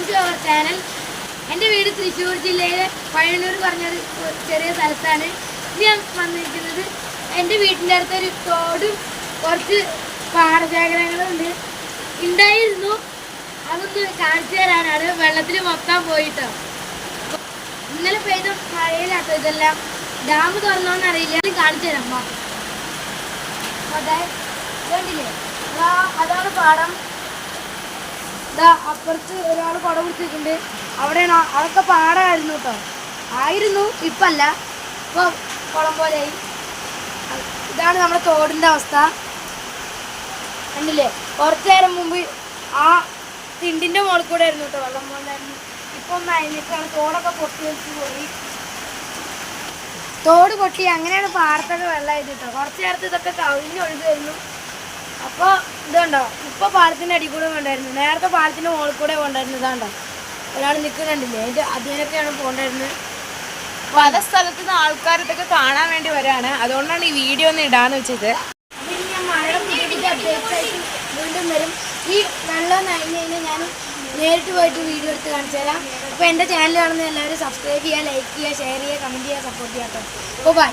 Welcome to our channel എന്റെ വീട് തൃശ്ശൂർ ജില്ലയിലെ പഴയന്നൂർ പറഞ്ഞൊരു ചെറിയ സ്ഥലത്താണ്. ഇത് ഞാൻ വന്നിരിക്കുന്നത് എന്റെ വീട്ടിന്റെ അടുത്തൊരു തോടും കുറച്ച് പാടശേഖരങ്ങളുണ്ട്. ഉണ്ടായിരുന്നു. അതൊന്ന് കാണിച്ചു തരാനാണ്. വെള്ളത്തിൽ മൊത്തം പോയിട്ടോ. ഇന്നലെ പെയ്ത മഴയിലാട്ടോ ഇതെല്ലാം. ഡാം തുറന്നോന്ന് അറിയില്ല. ഞാൻ കാണിച്ചു തരാം. അതായത് അതെ കണ്ടില്ലേ അതാ അതാണ് പാടം. ഇതാ അപ്പുറത്ത് ഒരാൾ കുട പിടിച്ചിട്ടുണ്ട്. അവിടെയാണ് അതൊക്കെ പാടായിരുന്നു കേട്ടോ ആയിരുന്നു ഇപ്പല്ല. ഇപ്പൊ കുളം പോലെയായി. ഇതാണ് നമ്മുടെ തോടിന്റെ അവസ്ഥ. കണ്ടില്ലേ? കുറച്ചു നേരം മുമ്പ് ആ തിണ്ടിന്റെ മുകളിൽ കൂടെ ആയിരുന്നു കേട്ടോ വെള്ളം പോലായിരുന്നു ഇപ്പൊ ഒന്ന് അയഞ്ഞിട്ടാണ് തോടൊക്കെ പൊട്ടി വെച്ച് പോയി. തോട് പൊട്ടി അങ്ങനെയാണ് പാടത്തൊക്കെ വെള്ളമായത് കേട്ടോ കുറച്ച് നേരത്ത് ഇതൊക്കെ കവിഞ്ഞ് ഒഴുകുമായിരുന്നു അപ്പോൾ ഇതുണ്ടോ? ഇപ്പൊ പാലത്തിന്റെ അടി കൂടെ കൊണ്ടായിരുന്നു നേരത്തെ പാലത്തിന്റെ മുകളിൽ കൂടെ കൊണ്ടായിരുന്നതാണ്ടോ ഒരാൾ നിൽക്കുന്നുണ്ടില്ലേ അതിന്റെ അതിനൊക്കെയാണ് പോണ്ടായിരുന്നത് പല സ്ഥലത്തു നിന്ന് ആൾക്കാർ ഇതൊക്കെ കാണാൻ വേണ്ടി വരാണ്. അതുകൊണ്ടാണ് ഈ വീഡിയോ ഒന്ന് ഇടാന്ന് വെച്ചത്. വീണ്ടും വരും. ഈ വെള്ളം നനഞ്ഞു കഴിഞ്ഞാൽ ഞാൻ നേരിട്ട് പോയിട്ട് വീഡിയോ എടുത്ത് കാണിച്ചു തരാം. അപ്പോൾ എന്റെ ചാനൽ കാണുന്ന എല്ലാവരും സബ്സ്ക്രൈബ് ചെയ്യുക ലൈക്ക് ചെയ്യുക ഷെയർ ചെയ്യുക കമന്റ് ചെയ്യുക സപ്പോർട്ട് ചെയ്യാം കേട്ടോ. അപ്പോൾ ബൈ